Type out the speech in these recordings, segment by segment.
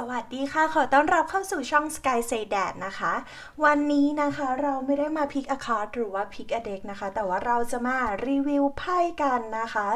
สวัสดีค่ะ ขอต้อนรับเข้าสู่ช่อง Sky Say Dad นะคะ วันนี้นะคะเราไม่ได้มาพิก a card หรือว่าพิก a deck นะคะ แต่ว่าเราจะมารีวิวไพ่กันนะคะ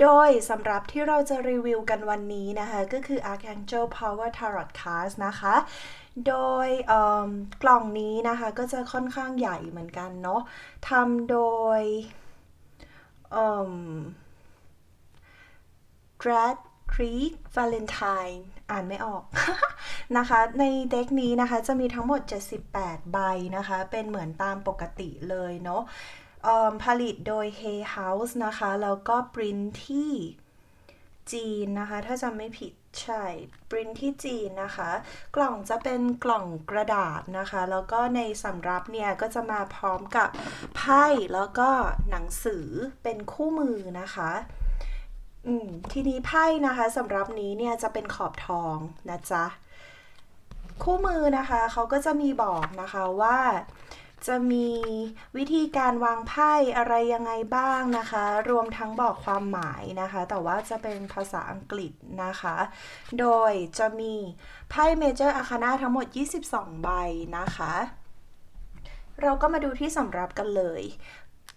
โดยสำหรับที่เราจะรีวิวกันวันนี้นะคะ ก็คือ Archangel Power Tarot Cards นะคะ โดยกล่องนี้นะคะก็จะค่อนข้างใหญ่เหมือนกันเนาะทำโดย Grad เอิ่ม Drag Creek Valentine อ่านไม่ออกนะคะ ในเด็กนี้นะคะจะมีทั้งหมด 78 ใบนะคะ เป็นเหมือนตามปกติเลยเนาะผลิตโดย Hay House นะคะ แล้วก็ปริ้นที่จีนนะคะ ถ้าจำไม่ผิดใช่ปริ้นที่จีนนะคะ กล่องจะเป็นกล่องกระดาษนะคะ แล้วก็ในสำรับเนี่ย ก็จะมาพร้อมกับไพ่แล้วก็หนังสือเป็นคู่มือนะคะ ทีนี้ไพ่นะคะสำหรับนี้เนี่ยจะเป็นขอบทองนะจ๊ะ คู่มือนะคะเขาก็จะมีบอกนะคะว่าจะมีวิธีการวางไพ่อะไรยังไงบ้างนะคะ รวมทั้งบอกความหมายนะคะ แต่ว่าจะเป็นภาษาอังกฤษนะคะ โดยจะมีไพ่เมเจอร์อาคานาทั้งหมด 22 ใบนะคะ เราก็มาดูที่สำรับกันเลย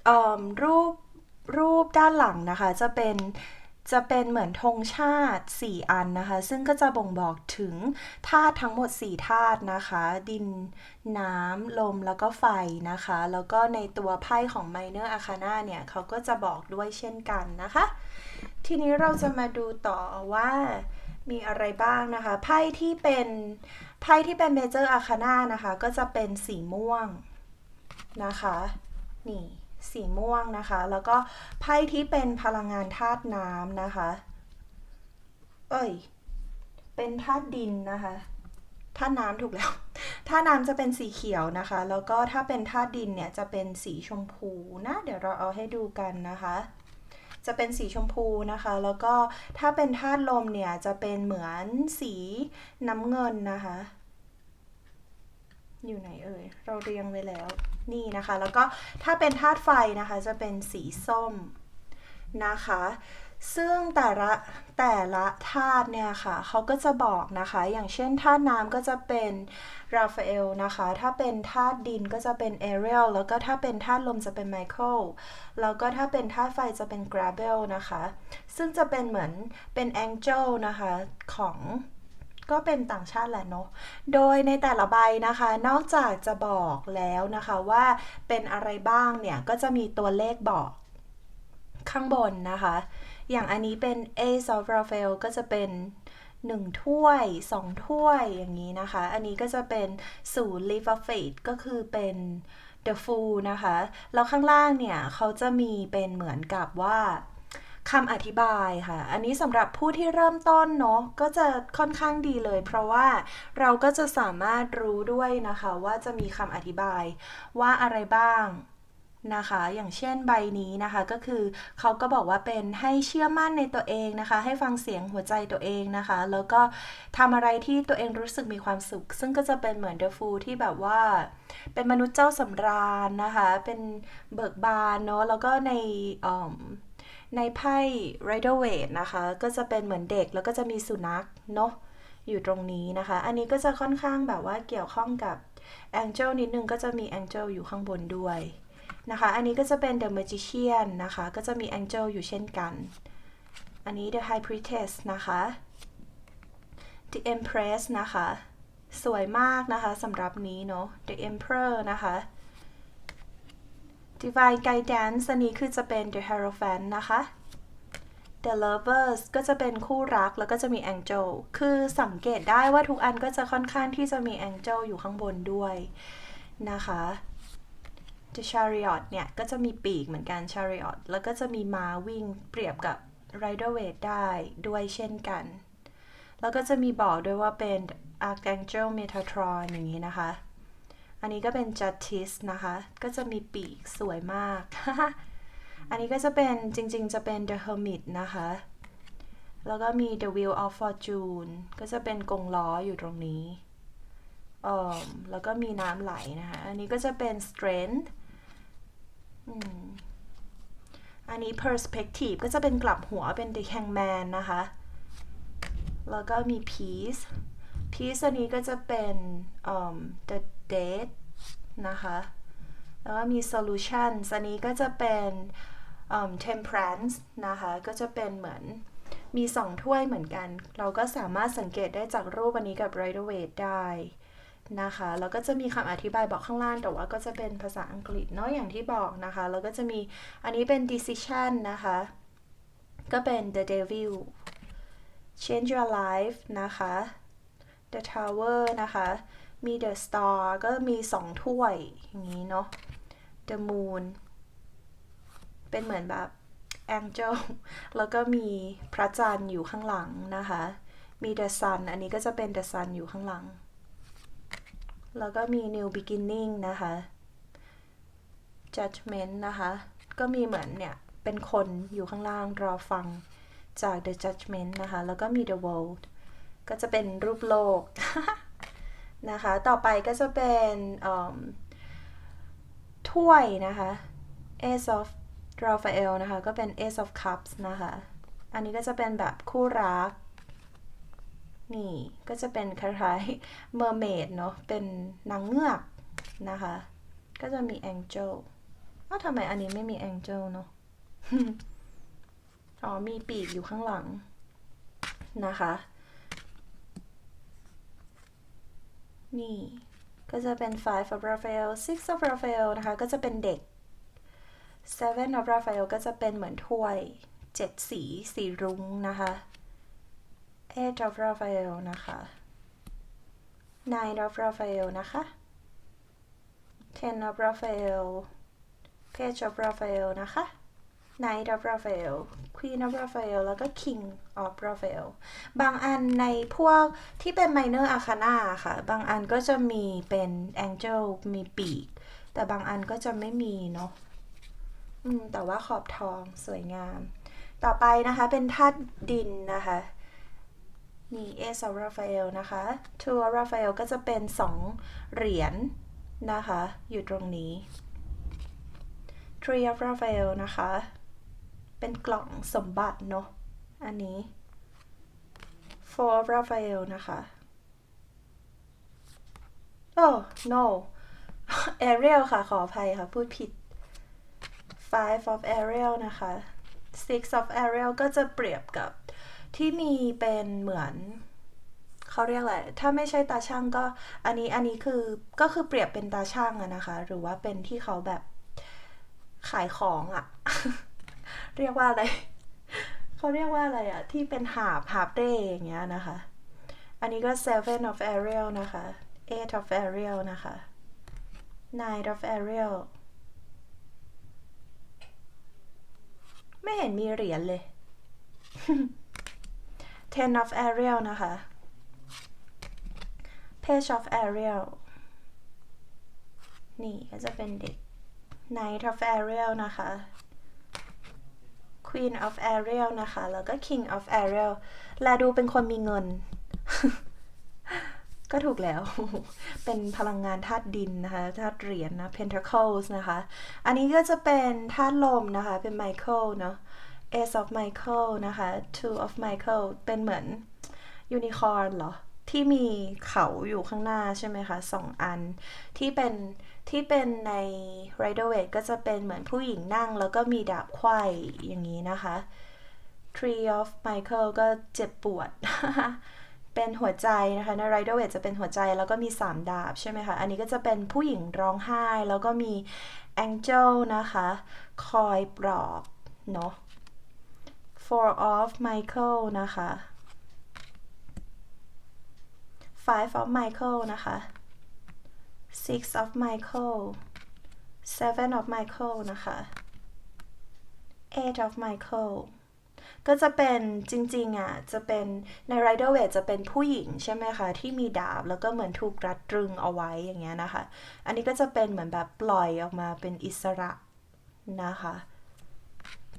เรูปรูปด้านหลังนะคะจะเป็น จะเป็นเหมือนธงชาติ 4 อันนะคะ ซึ่งก็จะบ่งบอกถึงธาตุทั้งหมด 4ธาตุนะคะ ดินน้ำลมแล้วก็ไฟนะคะ แล้วก็ในตัวไพ่ของ Minor Arcana เนี่ยเขาก็จะบอกด้วยเช่นกันนะคะ ทีนี้เราจะมาดูต่อว่ามีอะไรบ้างนะคะ ไพ่ที่เป็นไพ่ที่เป็น Major Arcana นะคะ ก็จะเป็นสีม่วงนะคะ นี่ สีม่วงนะคะ แล้วก็ไพ่ที่เป็นพลังงานธาตุน้ำนะคะ เอ้ย เป็นธาตุดินนะคะธาตุน้ำถูกแล้วธาตุน้ำจะเป็นสีเขียวนะคะ แล้วก็ถ้าเป็นธาตุดินเนี่ยจะเป็นสีชมพูนะ เดี๋ยวเราเอาให้ดูกันนะคะ จะเป็นสีชมพูนะคะ แล้วก็ถ้าเป็นธาตุลมเนี่ยจะเป็นเหมือนสีน้ำเงินนะคะ อยู่ไหนเอ่ย เราเรียงไว้แล้ว นี่นะคะ แล้วก็ถ้าเป็นธาตุไฟนะคะ จะเป็นสีส้มนะคะ ซึ่งแต่ละแต่ละธาตุเนี่ยค่ะ เขาก็จะบอกนะคะ อย่างเช่นธาตุน้ำก็จะเป็นราฟาเอลนะคะ ถ้าเป็นธาตุดินก็จะเป็นเอเรียล แล้วก็ถ้าเป็นธาตุลมจะเป็นไมเคิล แล้วก็ถ้าเป็นธาตุไฟจะเป็นกราเบลนะคะ ซึ่งจะเป็นเหมือนเป็นแองเจิลนะคะของ ก็เป็นต่างชาติแหละเนาะ โดยในแต่ละใบนะคะ นอกจากจะบอกแล้วนะคะว่าเป็นอะไรบ้างเนี่ย ก็จะมีตัวเลขบอกข้างบนนะคะ อย่างอันนี้เป็น Ace of Raphael ก็จะเป็น1ถ้วย 2 ถ้วยอย่างนี้นะคะ อันนี้ก็จะเป็น0 Leaf of Faith ก็คือเป็น The Fool นะคะ แล้วข้างล่างเนี่ยเขาจะมีเป็นเหมือนกับว่า คำอธิบายค่ะ อันนี้สำหรับผู้ที่เริ่มต้นเนาะก็จะค่อนข้างดีเลย เพราะว่าเราก็จะสามารถรู้ด้วยนะคะ ว่าจะมีคำอธิบายว่าอะไรบ้างนะคะ อย่างเช่นใบนี้นะคะก็คือเขาก็บอกว่าเป็นให้เชื่อมั่นในตัวเองนะคะ ให้ฟังเสียงหัวใจตัวเองนะคะ แล้วก็ทำอะไรที่ตัวเองรู้สึกมีความสุข ซึ่งก็จะเป็นเหมือนเดอะฟูที่แบบว่า เป็นมนุษย์เจ้าสำราญนะคะ เป็นเบิกบานเนาะแล้วก็ใน ในไพ่ Rider w a i t นะคะ ก็จะเป็นเหมือนเด็กแล้วก็จะมีสุนัขเนาะอยู่ตรงนี้นะคะ อันนี้ก็จะค่อนข้างแบบว่าเกี่ยวข้องกับ Angel นิดนึงก็จะมี Angel อยู่ข้างบนด้วยนะคะ อันนี้ก็จะเป็น The Magician นะคะ ก็จะมี Angel อยู่เช่นกัน อันนี้ The High Priestess นะคะ The Empress นะคะ สวยมากนะคะสำหรับนี้เนาะ The Emperor นะคะ Divine Guidance อันนี้คือจะเป็น The Hierophant นะคะ The Lovers ก็จะเป็นคู่รักแล้วก็จะมี Angel คือสังเกตได้ว่าทุกอันก็จะค่อนข้างที่จะมี Angel อยู่ข้างบนด้วยนะคะ The Chariot เนี่ย ก็จะมีปีกเหมือนกัน Chariot แล้วก็จะมีม้าวิ่งเปรียบกับ Rider Waite ได้ด้วยเช่นกัน แล้วก็จะมีบอกด้วยว่าเป็น Archangel Metatron อย่างนี้นะคะ อันนี้ก็เป็น Justice นะคะ ก็จะมีปีกสวยมาก อันนี้ก็จะเป็นจริงๆ จะเป็น The Hermit นะคะ แล้วก็มี The Wheel of Fortune ก็จะเป็นกงล้ออยู่ตรงนี้เอ่อแล้วก็มีน้ำไหลนะคะ อันนี้ก็จะเป็น Strength อันนี้ Perspective ก็จะเป็นกลับหัวเป็น The Hangman นะคะ แล้วก็มี Peace piece อันนี้ก็จะเป็น the date นะคะ แล้วก็มี solutions อันนี้ก็จะเป็นเอิ่ม temperance นะคะ ก็จะเป็นเหมือนมีสองถ้วยเหมือนกัน เราก็สามารถสังเกตได้จากรูปอันนี้กับ Rider Waite ได้นะคะ แล้วก็จะมีคำอธิบายบอกข้างล่าง แต่ว่าก็จะเป็นภาษาอังกฤษเนาะอย่างที่บอกนะคะ แล้วก็จะมีอันนี้เป็น decision นะคะ ก็เป็น the devil change your life นะคะ the tower นะคะ มี the star ก็มีสองถ้วยอย่างนี้เนาะ the moon เป็นเหมือนแบบ angel แล้วก็มีพระจันทร์อยู่ข้างหลังนะคะ มี the sun อันนี้ก็จะเป็น the sun อยู่ข้างหลัง แล้วก็มี new beginning นะคะ judgment นะคะ ก็มีเหมือนเนี่ย เป็นคนอยู่ข้างล่างรอฟังจาก the judgment นะคะ แล้วก็มี the world ก็จะเป็นรูปโลก นะคะ ต่อไปก็จะเป็นถ้วยนะคะ Ace of Raphael นะคะ ก็เป็น Ace of Cups นะคะ อันนี้ก็จะเป็นแบบคู่รัก นี่ก็จะเป็นคล้ายๆ mermaid เนาะ เป็นนางเงือกนะคะ ก็จะมี angel อ้าวทำไมอันนี้ไม่มี angel เนาะ อ๋อ มีปีกอยู่ข้างหลังนะคะ นี่ก็จะเป็น five of Raphael six of Raphael นะคะ ก็จะเป็นเด็ก seven of Raphael ก็จะเป็นเหมือนถ้วย เจ็ดสี สีรุ้งนะคะ eight of Raphael นะคะ nine of Raphael นะคะ ten of Raphael page of Raphael นะคะ Knight of Raphael Queen of Raphael แล้วก็ King of Raphael บางอันในพวกที่เป็น minor arcana ค่ะ บางอันก็จะมีเป็น angel มีปีก แต่บางอันก็จะไม่มีเนาะอืมแต่ว่าขอบทองสวยงาม ต่อไปนะคะเป็นธาตุดินนะคะนี่ Ace of Raphael นะคะ Two of Raphael ก็จะเป็นสองเหรียญนะคะ อยู่ตรงนี้ Three of Raphael นะคะ เป็นกล่องสมบัติเนาะ อันนี้ Four Raphael นะคะ Oh no Ariel ค่ะ ขออภัยค่ะ พูดผิด Five of Ariel นะคะ Six of Ariel ก็จะเปรียบกับที่มีเป็นเหมือนเขาเรียกอะไร ถ้าไม่ใช่ตาช่างก็ อันนี้ อันนี้คือ ก็คือเปรียบเป็นตาช่างอะนะคะ หรือว่าเป็นที่เขาแบบขายของอะ เรียกว่าอะไรเขาเรียกว่าอะไรอะที่เป็นหาบหาบเร่อย่างเงี้ยนะคะ อันนี้ก็ seven of Ariel นะคะ eight of Ariel นะคะ nine of Ariel ไม่เห็นมีเหรียญเลย ten of Ariel นะคะ page of Ariel นี่ก็จะเป็นเด็ก Knight of Ariel นะคะ Queen of Ariel นะคะ แล้วก็ King of Ariel แลดูเป็นคนมีเงิน ก็ถูกแล้ว เป็นพลังงานธาตุดินนะคะ ธาตุเหรียญนะ Pentacles นะคะ อันนี้ก็จะเป็นธาตุลมนะคะ เป็น Michael เนาะ Ace of Michael นะคะ Two of Michael เป็นเหมือนยูนิคอร์นเหรอ ที่มีเขาอยู่ข้างหน้าใช่ไหมคะสองอัน ที่เป็นที่เป็นใน Rider w a i t ก็จะเป็นเหมือนผู้หญิงนั่ง แล้วก็มีดาบไขว้อย่างนี้นะคะ Tree of Michael ก็เจ็บปวด เป็นหัวใจนะคะใน Rider w a i t จะเป็นหัวใจแล้วก็มี 3 ดาบใช่ไหมคะ อันนี้ก็จะเป็นผู้หญิงร้องไห้ แล้วก็มี Angel นะคะ คอยปลอบ เนาะ Four of Michael นะคะ Five of Michael นะคะ Six of Michael Seven of Michael นะคะ Eight of Michael ก็จะเป็นจริงๆอะจะเป็นใน Rider Waite จะเป็นผู้หญิงใช่ไหมคะ ที่มีดาบแล้วก็เหมือนถูกรัดตรึงเอาไว้อย่างเงี้ยนะคะ อันนี้ก็จะเป็นเหมือนแบบปล่อยออกมาเป็นอิสระนะคะ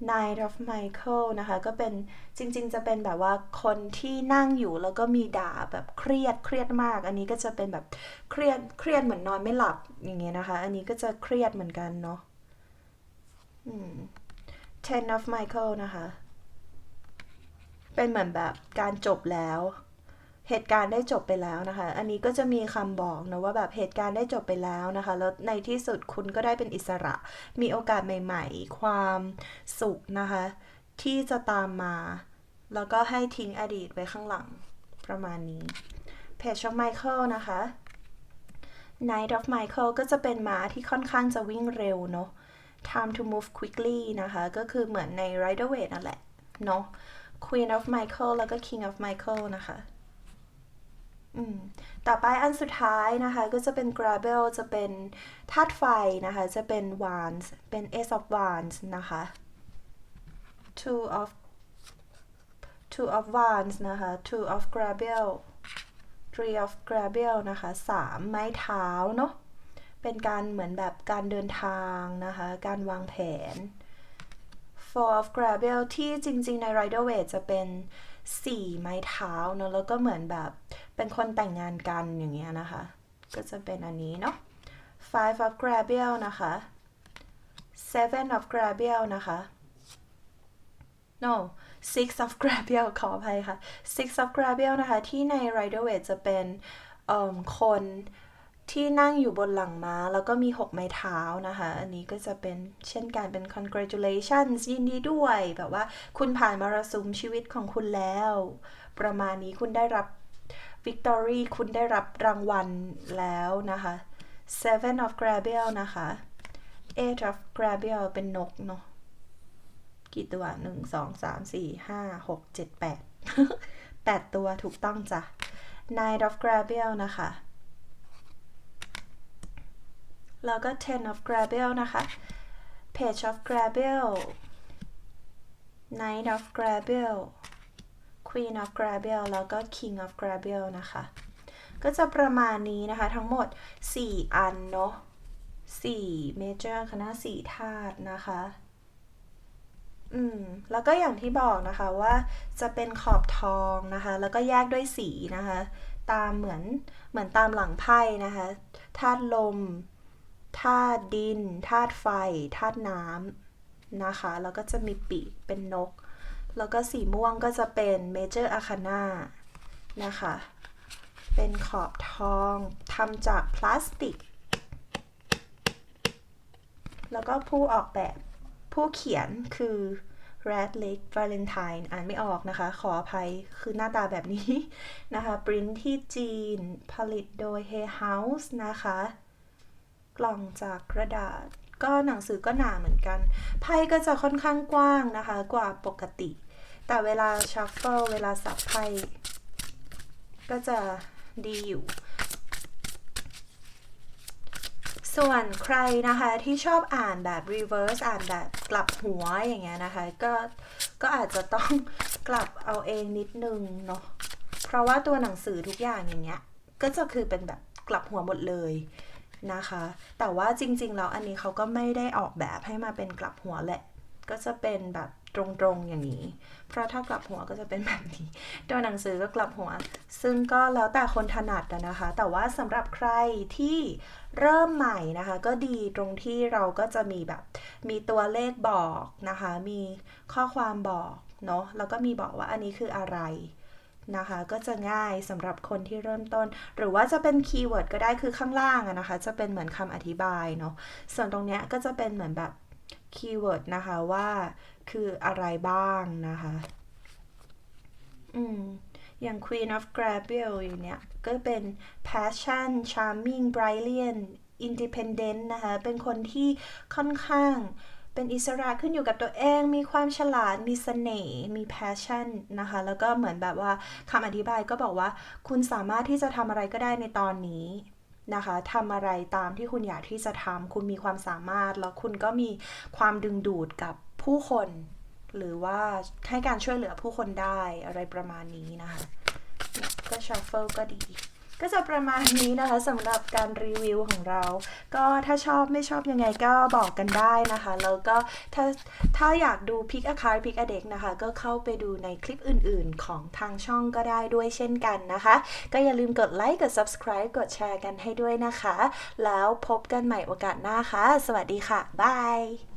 Knight of Michael นะคะ ก็เป็นจริงๆ จะเป็นแบบว่าคนที่นั่งอยู่แล้วก็มีดาบแบบเครียดเครียดมาก อันนี้ก็จะเป็นแบบเครียดเครียดเหมือนนอนไม่หลับอย่างเงี้ยนะคะ อันนี้ก็จะเครียดเหมือนกันเนาะ Ten of Michael นะคะ เป็นเหมือนแบบการจบแล้ว เหตุการณ์ได้จบไปแล้วนะคะ อันนี้ก็จะมีคำบอกนะว่าแบบเหตุการณ์ได้จบไปแล้วนะคะ แล้วในที่สุดคุณก็ได้เป็นอิสระ มีโอกาสใหม่ ๆ ความสุขนะคะ ที่จะตามมา แล้วก็ให้ทิ้งอดีตไว้ข้างหลังประมาณนี้ เพจของไมเคิลนะคะ Night of Michael ก็จะเป็นม้าที่ค่อนข้างจะวิ่งเร็วเนาะ Time to move quickly นะคะ ก็คือเหมือนใน Rider Waite นั่นแหละ เนาะ Queen of Michael แล้วก็ King of Michael นะคะ อืมต่อไปอันสุดท้ายนะคะก็จะเป็น Gravel จะเป็นธาตุไฟนะคะ จะเป็น Wands เป็น Ace of Wands นะคะ Two of Two of Wands นะคะ Two of Gravel Three of Gravel นะคะสามไม้เท้าเนาะ เป็นการเหมือนแบบการเดินทางนะคะ การวางแผน Four of Gravel ที่จริง ๆ ใน Rider Waite จะเป็น4ไม้เท้าเนอะแล้วก็เหมือนแบบ เป็นคนแต่งงานกันอย่างเงี้ยนะคะ ก็จะเป็นอันนี้เนาะ Five of Gravel นะคะ Seven of Gravel นะคะ no six of Gravel ขออภัยค่ะ six of Gravel นะคะ ที่ใน Rider Waite จะเป็นคนที่นั่งอยู่บนหลังม้า แล้วก็มี 6 ไม้เท้านะคะ อันนี้ก็จะเป็นเช่นการเป็น congratulations ยินดีด้วย แบบว่าคุณผ่านมารสุมชีวิตของคุณแล้ว ประมาณนี้คุณได้รับ victory คุณได้รับรางวัลแล้วนะคะ seven of Gravel นะคะ eight of Gravel เป็นนกเนาะกี่ตัวหนึ่งสองสามสี่ห้าหกเจ็ดแปดแปดตัวถูกต้องจ้ะ nine of gravel นะคะ แล้วก็ ten of gravel นะคะ page of gravel knight of gravel queen of gravel แล้วก็ king of gravel นะคะ ก็จะประมาณนี้นะคะ ทั้งหมด 4 อันเนาะ4 major คณะ4ธาตุนะคะอืมแล้วก็อย่างที่บอกนะคะว่าจะเป็นขอบทองนะคะ แล้วก็แยกด้วยสีนะคะ ตามเหมือนเหมือนตามหลังไพ่นะคะธาตุลมธาตุดินธาตุไฟธาตุน้ำนะคะ แล้วก็จะมีปีกเป็นนก แล้วก็สีม่วงก็จะเป็นเมเจอร์อาคานานะคะ เป็นขอบทองทำจากพลาสติก แล้วก็ผู้ออกแบบผู้เขียนคือ Red Lake Valentine อ่านไม่ออกนะคะ ขออภัยคือหน้าตาแบบนี้นะคะปริ้นที่จีนผลิตโดย Hay House นะคะ กล่องจากกระดาษ ก็หนังสือก็หนาเหมือนกัน ไพ่ก็จะค่อนข้างกว้างนะคะ กว่าปกติ แต่เวลาชัฟเฟิลเวลาสับไพ่ก็จะดีอยู่ ส่วนใครนะคะที่ชอบอ่านแบบ reverse อ่านแบบกลับหัวอย่างเงี้ยนะคะ ก็ก็อาจจะต้องกลับเอาเองนิดนึงเนาะ เพราะว่าตัวหนังสือทุกอย่างอย่างเงี้ย ก็จะคือเป็นแบบกลับหัวหมดเลย นะคะ แต่ว่าจริงๆ แล้วอันนี้เขาก็ไม่ได้ออกแบบให้มาเป็นกลับหัวแหละ ก็จะเป็นแบบตรงๆอย่างนี้ เพราะถ้ากลับหัวก็จะเป็นแบบนี้ ตัวหนังสือก็กลับหัว ซึ่งก็แล้วแต่คนถนัดนะคะ แต่ว่าสำหรับใครที่เริ่มใหม่นะคะ ก็ดีตรงที่เราก็จะมีแบบ มีตัวเลขบอกนะคะ มีข้อความบอกเนาะ แล้วก็มีบอกว่าอันนี้คืออะไร นะคะ ก็จะง่ายสำหรับคนที่เริ่มต้น หรือว่าจะเป็นคีย์เวิร์ดก็ได้คือข้างล่างนะคะ จะเป็นเหมือนคำอธิบายเนาะส่วนตรงเนี้ยก็จะเป็นเหมือนแบบคีย์เวิร์ดนะคะว่าคืออะไรบ้างนะคะ อืมอย่าง Queen of Gravel อย่างเนี้ยก็เป็น passion charming brilliant independent นะคะ เป็นคนที่ค่อนข้าง เป็นอิสระขึ้นอยู่กับตัวเอง มีความฉลาด มีเสน่ห์ มี passion นะคะ แล้วก็เหมือนแบบว่าคำอธิบายก็บอกว่า คุณสามารถที่จะทำอะไรก็ได้ในตอนนี้นะคะทำอะไรตามที่คุณอยากที่จะทำ คุณมีความสามารถ แล้วคุณก็มีความดึงดูดกับผู้คน หรือว่าให้การช่วยเหลือผู้คนได้อะไรประมาณนี้นะคะ ก็ชัฟเฟิลก็ดี ก็จะประมาณนี้นะคะสำหรับการรีวิวของเรา ก็ถ้าชอบไม่ชอบยังไงก็บอกกันได้นะคะ แล้วก็ถ้าถ้าอยากดูพิกอาคารพิกอเด็กนะคะ ก็เข้าไปดูในคลิปอื่นๆ ของทางช่องก็ได้ด้วยเช่นกันนะคะ ก็อย่าลืมกดไลค์กด subscribe กดแชร์กันให้ด้วยนะคะ แล้วพบกันใหม่โอกาสหน้าค่ะ สวัสดีค่ะ บาย